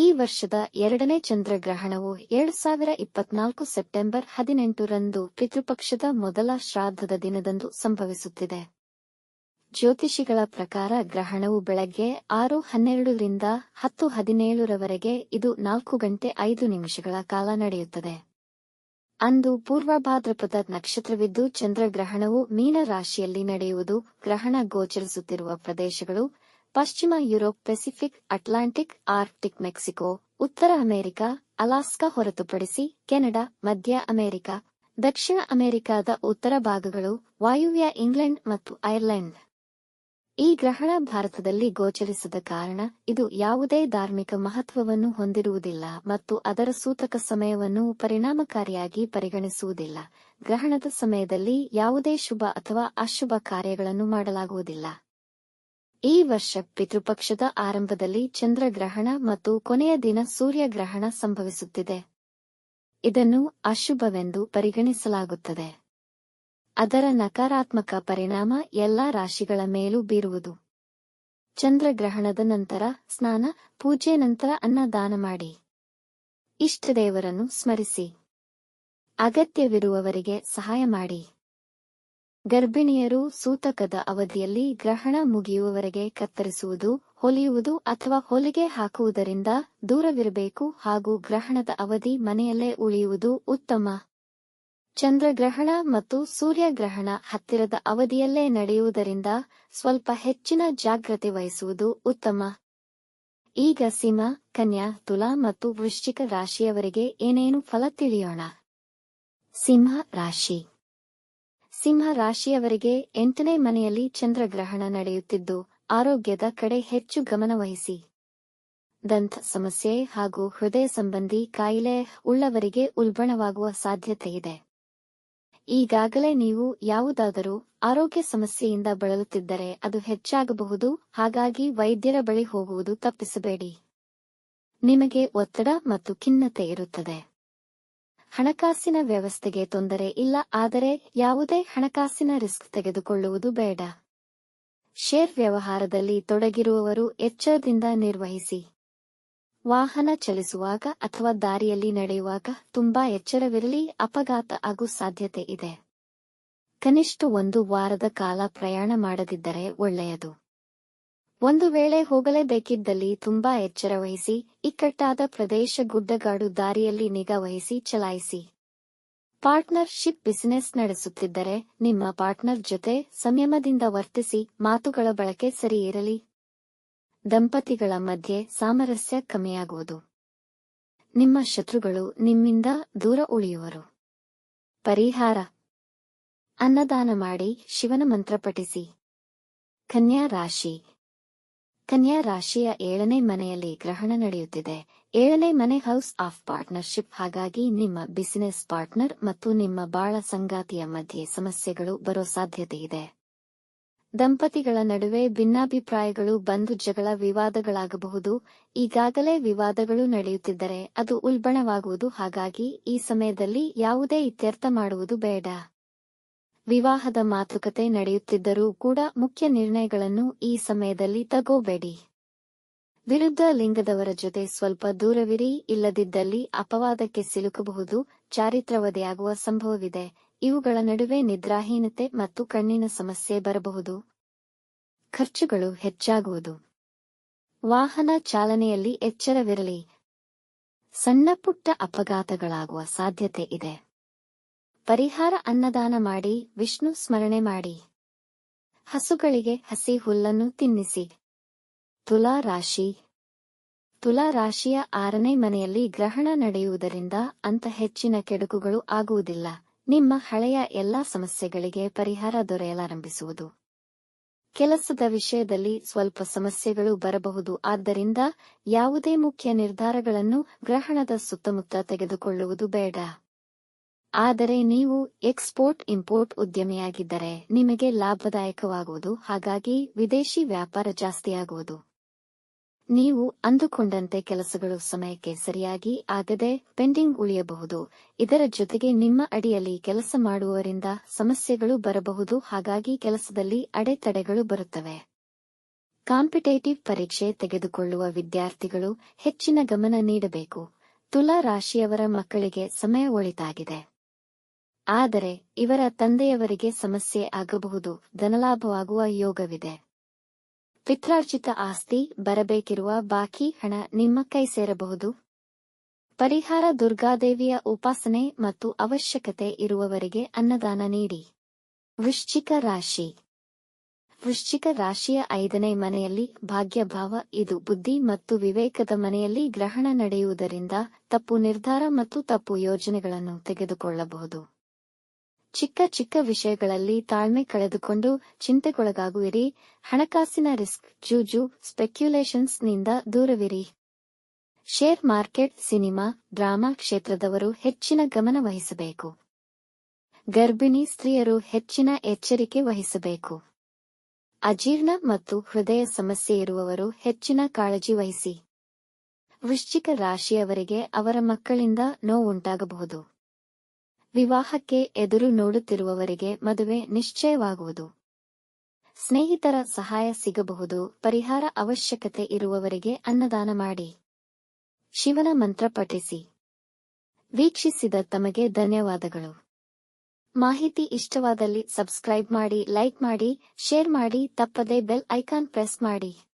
ಈ ವರ್ಷದ ಎರಡನೇ ಚಂದ್ರಗ್ರಹಣವು ಎರಡು ಸಾವಿರ ಇಪ್ಪತ್ನಾಲ್ಕು ಸೆಪ್ಟೆಂಬರ್ ಹದಿನೆಂಟರಂದು ಪಿತೃಪಕ್ಷದ ಮೊದಲ ಶ್ರಾದ್ದದ ದಿನದಂದು ಸಂಭವಿಸುತ್ತಿದೆ. ಜ್ಯೋತಿಷಿಗಳ ಪ್ರಕಾರ ಗ್ರಹಣವು ಬೆಳಗ್ಗೆ ಆರು ಹನ್ನೆರಡರಿಂದ ಹತ್ತು ಹದಿನೇಳರವರೆಗೆ ಇದು ನಾಲ್ಕು ಗಂಟೆ ಐದು ನಿಮಿಷಗಳ ಕಾಲ ನಡೆಯುತ್ತದೆ. ಅಂದು ಪೂರ್ವಭಾದ್ರಪದ ನಕ್ಷತ್ರವಿದ್ದು ಚಂದ್ರಗ್ರಹಣವು ಮೀನ ರಾಶಿಯಲ್ಲಿ ನಡೆಯುವುದು ಗ್ರಹಣ ಗೋಚರಿಸುತ್ತಿರುವ ಪ್ರದೇಶಗಳು ಪಶ್ಚಿಮ Europe, Pacific, Atlantic, Arctic, Mexico, ಉತ್ತರ ಅಮೆರಿಕ, ಅಲಾಸ್ಕಾ ಹೊರತುಪಡಿಸಿ ಕೆನಡಾ, ಮಧ್ಯ ಅಮೆರಿಕ, ದಕ್ಷಿಣ ಅಮೆರಿಕಾದ ಉತ್ತರ ಭಾಗಗಳು ವಾಯುವ್ಯ ಇಂಗ್ಲೆಂಡ್ ಮತ್ತು ಐರ್ಲೆಂಡ್. ಈ ಗ್ರಹಣ ಭಾರತದಲ್ಲಿ ಗೋಚರಿಸದ ಕಾರಣ ಇದು ಯಾವುದೇ ಧಾರ್ಮಿಕ ಮಹತ್ವವನ್ನು ಹೊಂದಿರುವುದಿಲ್ಲ ಮತ್ತು ಅದರ ಸೂತಕ ಸಮಯವನ್ನು ಪರಿಣಾಮಕಾರಿಯಾಗಿ ಪರಿಗಣಿಸುವುದಿಲ್ಲ. ಗ್ರಹಣದ ಸಮಯದಲ್ಲಿ ಯಾವುದೇ ಶುಭ ಅಥವಾ ಅಶುಭ ಕಾರ್ಯಗಳನ್ನು ಮಾಡಲಾಗುವುದಿಲ್ಲ. ಈ ವರ್ಷ ಪಿತೃಪಕ್ಷದ ಆರಂಭದಲ್ಲಿ ಚಂದ್ರಗ್ರಹಣ ಮತ್ತು ಕೊನೆಯ ದಿನ ಸೂರ್ಯಗ್ರಹಣ ಸಂಭವಿಸುತ್ತಿದೆ. ಇದನ್ನು ಅಶುಭವೆಂದು ಪರಿಗಣಿಸಲಾಗುತ್ತದೆ. ಅದರ ನಕಾರಾತ್ಮಕ ಪರಿಣಾಮ ಎಲ್ಲಾ ರಾಶಿಗಳ ಮೇಲೂ ಬೀರುವುದು. ಚಂದ್ರಗ್ರಹಣದ ನಂತರ ಸ್ನಾನ, ಪೂಜೆ ನಂತರ ಅನ್ನದಾನ ಮಾಡಿ. ಇಷ್ಟದೇವರನ್ನು ಸ್ಮರಿಸಿ. ಅಗತ್ಯವಿರುವವರಿಗೆ ಸಹಾಯ ಮಾಡಿ. ಗರ್ಭಿಣಿಯರು ಸೂತಕದ ಅವಧಿಯಲ್ಲಿ ಗ್ರಹಣ ಮುಗಿಯುವವರೆಗೆ ಕತ್ತರಿಸುವುದು, ಹೊಲಿಯುವುದು ಅಥವಾ ಹೊಲಿಗೆ ಹಾಕುವುದರಿಂದ ದೂರವಿರಬೇಕು ಹಾಗೂ ಗ್ರಹಣದ ಅವಧಿ ಮನೆಯಲ್ಲೇ ಉಳಿಯುವುದು ಉತ್ತಮ. ಚಂದ್ರಗ್ರಹಣ ಮತ್ತು ಸೂರ್ಯಗ್ರಹಣ ಹತ್ತಿರದ ಅವಧಿಯಲ್ಲೇ ನಡೆಯುವುದರಿಂದ ಸ್ವಲ್ಪ ಹೆಚ್ಚಿನ ಜಾಗ್ರತೆ ವಹಿಸುವುದು ಉತ್ತಮ. ಈಗ ಸಿಂಹ, ಕನ್ಯಾ, ತುಲಾ ಮತ್ತು ವೃಶ್ಚಿಕ ರಾಶಿಯವರಿಗೆ ಏನೇನು ಫಲ ತಿಳಿಯೋಣ? ಸಿಂಹ ರಾಶಿ. ಸಿಂಹ ರಾಶಿಯವರಿಗೆ ಎಂಟನೇ ಮನೆಯಲ್ಲಿ ಚಂದ್ರಗ್ರಹಣ ನಡೆಯುತ್ತಿದ್ದು, ಆರೋಗ್ಯದ ಕಡೆ ಹೆಚ್ಚು ಗಮನವಹಿಸಿ ದಂತ ಸಮಸ್ಯೆ ಹಾಗೂ ಹೃದಯ ಸಂಬಂಧಿ ಕಾಯಿಲೆ ಉಳ್ಳವರಿಗೆ ಉಲ್ಬಣವಾಗುವ ಸಾಧ್ಯತೆಯಿದೆ ಈಗಾಗಲೇ ನೀವು ಯಾವುದಾದರೂ ಆರೋಗ್ಯ ಸಮಸ್ಯೆಯಿಂದ ಬಳಲುತ್ತಿದ್ದರೆ ಅದು ಹೆಚ್ಚಾಗಬಹುದು, ಹಾಗಾಗಿ ವೈದ್ಯರ ಬಳಿ ಹೋಗುವುದು ತಪ್ಪಿಸಬೇಡಿ. ನಿಮಗೆ ಒತ್ತಡ ಮತ್ತು ಖಿನ್ನತೆ ಇರುತ್ತದೆ. ಹಣಕಾಸಿನ ವ್ಯವಸ್ಥೆಗೆ ತೊಂದರೆ ಇಲ್ಲ, ಆದರೆ ಯಾವುದೇ ಹಣಕಾಸಿನ ರಿಸ್ಕ್ ತೆಗೆದುಕೊಳ್ಳುವುದು ಬೇಡ. ಶೇರ್ ವ್ಯವಹಾರದಲ್ಲಿ ತೊಡಗಿರುವವರು ಎಚ್ಚರದಿಂದ ನಿರ್ವಹಿಸಿ. ವಾಹನ ಚಲಿಸುವಾಗ ಅಥವಾ ದಾರಿಯಲ್ಲಿ ನಡೆಯುವಾಗ ತುಂಬಾ ಎಚ್ಚರವಿರಲಿ, ಅಪಘಾತ ಆಗುವ ಸಾಧ್ಯತೆ ಇದೆ. ಕನಿಷ್ಠ ಒಂದು ವಾರದ ಕಾಲ ಪ್ರಯಾಣ ಮಾಡದಿದ್ದರೆ ಒಳ್ಳೆಯದು. ಒಂದು ವೇಳೆ ಹೋಗಲೇಬೇಕಿದ್ದಲ್ಲಿ ತುಂಬಾ ಎಚ್ಚರ ವಹಿಸಿ, ಇಕ್ಕಟ್ಟಾದ ಪ್ರದೇಶ ಗುಡ್ಡಗಾಡು ದಾರಿಯಲ್ಲಿ ನಿಗಾ ವಹಿಸಿ ಚಲಾಯಿಸಿ. ಪಾರ್ಟ್ನರ್ಶಿಪ್ ಬಿಸಿನೆಸ್ ನಡೆಸುತ್ತಿದ್ದರೆ, ನಿಮ್ಮ ಪಾರ್ಟ್ನರ್ ಜೊತೆ ಸಂಯಮದಿಂದ ವರ್ತಿಸಿ, ಮಾತುಗಳ ಬಳಕೆ ಸರಿ ಇರಲಿ. ದಂಪತಿಗಳ ಮಧ್ಯೆ ಸಾಮರಸ್ಯ ಕಮ್ಮಿಯಾಗುವುದು. ನಿಮ್ಮ ಶತ್ರುಗಳು ನಿಮ್ಮಿಂದ ದೂರ ಉಳಿಯುವರು. ಪರಿಹಾರ. ಅನ್ನದಾನ ಮಾಡಿ ಶಿವನ ಮಂತ್ರ ಪಠಿಸಿ. ಕನ್ಯಾ ರಾಶಿ. ಕನ್ಯಾ ರಾಶಿಯ ಏಳನೇ ಮನೆಯಲ್ಲಿ ಗ್ರಹಣ ನಡೆಯುತ್ತಿದೆ. ಏಳನೇ ಮನೆ ಹೌಸ್ ಆಫ್ ಪಾರ್ಟ್ನರ್ಶಿಪ್ ಹಾಗಾಗಿ ನಿಮ್ಮ ಬಿಸಿನೆಸ್ ಪಾರ್ಟ್ನರ್ ಮತ್ತು ನಿಮ್ಮ ಬಾಳ ಸಂಗಾತಿಯ ಮಧ್ಯೆ ಸಮಸ್ಯೆಗಳು ಬರೋ ಸಾಧ್ಯತೆ ಇದೆ. ದಂಪತಿಗಳ ನಡುವೆ ಭಿನ್ನಾಭಿಪ್ರಾಯಗಳು ಬಂದು ಜಗಳ ವಿವಾದಗಳಾಗಬಹುದು. ಈಗಾಗಲೇ ವಿವಾದಗಳು ನಡೆಯುತ್ತಿದ್ದರೆ ಅದು ಉಲ್ಬಣವಾಗುವುದು. ಹಾಗಾಗಿ ಈ ಸಮಯದಲ್ಲಿ ಯಾವುದೇ ಇತ್ಯರ್ಥ ಮಾಡುವುದು ಬೇಡ. ವಿವಾಹದ ಮಾತುಕತೆ ನಡೆಯುತ್ತಿದ್ದರೂ ಕೂಡ ಮುಖ್ಯ ನಿರ್ಣಯಗಳನ್ನು ಈ ಸಮಯದಲ್ಲಿ ತಗೋಬೇಡಿ. ವಿರುದ್ಧ ಲಿಂಗದವರ ಜೊತೆ ಸ್ವಲ್ಪ ದೂರವಿರಿ, ಇಲ್ಲದಿದ್ದಲ್ಲಿ ಅಪವಾದಕ್ಕೆ ಸಿಲುಕಬಹುದು ಚಾರಿತ್ರವಧೆಯಾಗುವ ಸಂಭವವಿದೆ. ಇವುಗಳ ನಡುವೆ ನಿದ್ರಾಹೀನತೆ ಮತ್ತು ಕಣ್ಣಿನ ಸಮಸ್ಯೆ ಬರಬಹುದು. ಖರ್ಚುಗಳು ಹೆಚ್ಚಾಗುವುದು. ವಾಹನ ಚಾಲನೆಯಲ್ಲಿ ಎಚ್ಚರವಿರಲಿ. ಸಣ್ಣಪುಟ್ಟ ಅಪಘಾತಗಳಾಗುವ ಸಾಧ್ಯತೆ ಇದೆ. ಪರಿಹಾರ ಅನ್ನದಾನ ಮಾಡಿ, ವಿಷ್ಣು ಸ್ಮರಣೆ ಮಾಡಿ. ಹಸುಗಳಿಗೆ ಹಸಿ ಹುಲ್ಲನ್ನು ತಿನ್ನಿಸಿ. ತುಲಾ ರಾಶಿ. ತುಲಾ ರಾಶಿಯ ಆರನೇ ಮನೆಯಲ್ಲಿ ಗ್ರಹಣ ನಡೆಯುವುದರಿಂದ ಅಂತ ಹೆಚ್ಚಿನ ಕೆಡುಕುಗಳು ಆಗುವುದಿಲ್ಲ. ನಿಮ್ಮ ಹಳೆಯ ಎಲ್ಲಾ ಸಮಸ್ಯೆಗಳಿಗೆ ಪರಿಹಾರ ದೊರೆಯಲಾರಂಭಿಸುವುದು. ಕೆಲಸದ ವಿಷಯದಲ್ಲಿ ಸ್ವಲ್ಪ ಸಮಸ್ಯೆಗಳು ಬರಬಹುದು. ಆದ್ದರಿಂದ ಯಾವುದೇ ಮುಖ್ಯ ನಿರ್ಧಾರಗಳನ್ನು ಗ್ರಹಣದ ಸುತ್ತಮುತ್ತ ತೆಗೆದುಕೊಳ್ಳುವುದು ಬೇಡ. ಆದರೆ ನೀವು ಎಕ್ಸ್ಪೋರ್ಟ್, ಇಂಪೋರ್ಟ್ ಉದ್ಯಮಿಯಾಗಿದ್ದರೆ ನಿಮಗೆ ಲಾಭದಾಯಕವಾಗುವುದು, ಹಾಗಾಗಿ ವಿದೇಶಿ ವ್ಯಾಪಾರ ಜಾಸ್ತಿಯಾಗುವುದು. ನೀವು ಅಂದುಕೊಂಡಂತೆ ಕೆಲಸಗಳು ಸಮಯಕ್ಕೆ ಸರಿಯಾಗಿ ಆಗದೆ ಪೆಂಡಿಂಗ್ ಉಳಿಯಬಹುದು. ಇದರ ಜೊತೆಗೆ ನಿಮ್ಮ ಅಡಿಯಲ್ಲಿ ಕೆಲಸ ಮಾಡುವವರಿಂದ ಸಮಸ್ಯೆಗಳು ಬರಬಹುದು, ಹಾಗಾಗಿ ಕೆಲಸದಲ್ಲಿ ಅಡೆತಡೆಗಳು ಬರುತ್ತವೆ. ಕಾಂಪಿಟೇಟಿವ್ ಪರೀಕ್ಷೆ ತೆಗೆದುಕೊಳ್ಳುವ ವಿದ್ಯಾರ್ಥಿಗಳು ಹೆಚ್ಚಿನ ಗಮನ ನೀಡಬೇಕು. ತುಲಾ ರಾಶಿಯವರ ಮಕ್ಕಳಿಗೆ ಸಮಯ ಒಳಿತಾಗಿದೆ. ಆದರೆ ಇವರ ತಂದೆಯವರಿಗೆ ಸಮಸ್ಯೆ ಆಗಬಹುದು, ಧನಲಾಭವಾಗುವ ಯೋಗವಿದೆ. ಪಿತ್ರಾರ್ಜಿತ ಆಸ್ತಿ ಬರಬೇಕಿರುವ ಬಾಕಿ ಹಣ ನಿಮ್ಮ ಕೈ ಸೇರಬಹುದು. ಪರಿಹಾರ ದುರ್ಗಾದೇವಿಯ ಉಪಾಸನೆ ಮತ್ತು ಅವಶ್ಯಕತೆ ಇರುವವರಿಗೆ ಅನ್ನದಾನ ನೀಡಿ. ವೃಶ್ಚಿಕ ರಾಶಿ. ವೃಶ್ಚಿಕ ರಾಶಿಯ ಐದನೇ ಮನೆಯಲ್ಲಿ ಭಾಗ್ಯಭಾವ ಇದು ಬುದ್ಧಿ ಮತ್ತು ವಿವೇಕದ ಮನೆಯಲ್ಲಿ ಗ್ರಹಣ ನಡೆಯುವುದರಿಂದ ತಪ್ಪು ನಿರ್ಧಾರ ಮತ್ತು ತಪ್ಪು ಯೋಜನೆಗಳನ್ನು ತೆಗೆದುಕೊಳ್ಳಬಹುದು. ಚಿಕ್ಕ ಚಿಕ್ಕ ವಿಷಯಗಳಲ್ಲಿ ತಾಳ್ಮೆ ಕಳೆದುಕೊಂಡು ಚಿಂತೆಗೊಳಗಾಗುವಿರಿ. ಹಣಕಾಸಿನ ರಿಸ್ಕ್, ಜೂಜು, ಸ್ಪೆಕ್ಯುಲೇಷನ್ಸ್ನಿಂದ ದೂರವಿರಿ. ಶೇರ್ ಮಾರ್ಕೆಟ್, ಸಿನಿಮಾ, ಡ್ರಾಮಾ ಕ್ಷೇತ್ರದವರು ಹೆಚ್ಚಿನ ಗಮನ ವಹಿಸಬೇಕು. ಗರ್ಭಿಣಿ ಸ್ತ್ರೀಯರು ಹೆಚ್ಚಿನ ಎಚ್ಚರಿಕೆ ವಹಿಸಬೇಕು. ಅಜೀರ್ಣ ಮತ್ತು ಹೃದಯ ಸಮಸ್ಯೆ ಇರುವವರು ಹೆಚ್ಚಿನ ಕಾಳಜಿ ವಹಿಸಿ. ವೃಶ್ಚಿಕ ರಾಶಿಯವರಿಗೆ ಅವರ ಮಕ್ಕಳಿಂದ ನೋವುಂಟಾಗಬಹುದು. ವಿವಾಹಕ್ಕೆ ಎದುರು ನೋಡುತ್ತಿರುವವರಿಗೆ ಮದುವೆ ನಿಶ್ಚಯವಾಗುವುದು. ಸ್ನೇಹಿತರ ಸಹಾಯ ಸಿಗಬಹುದು, ಪರಿಹಾರ ಅವಶ್ಯಕತೆ ಇರುವವರಿಗೆ ಅನ್ನದಾನ ಮಾಡಿ. ಶಿವನ ಮಂತ್ರ ಪಠಿಸಿ. ವೀಕ್ಷಿಸಿದ ತಮಗೆ ಧನ್ಯವಾದಗಳು. ಮಾಹಿತಿ ಇಷ್ಟವಾದಲ್ಲಿ ಸಬ್ಸ್ಕ್ರೈಬ್ ಮಾಡಿ, ಲೈಕ್ ಮಾಡಿ, ಶೇರ್ ಮಾಡಿ, ತಪ್ಪದೆ ಬೆಲ್ ಐಕಾನ್ ಪ್ರೆಸ್ ಮಾಡಿ.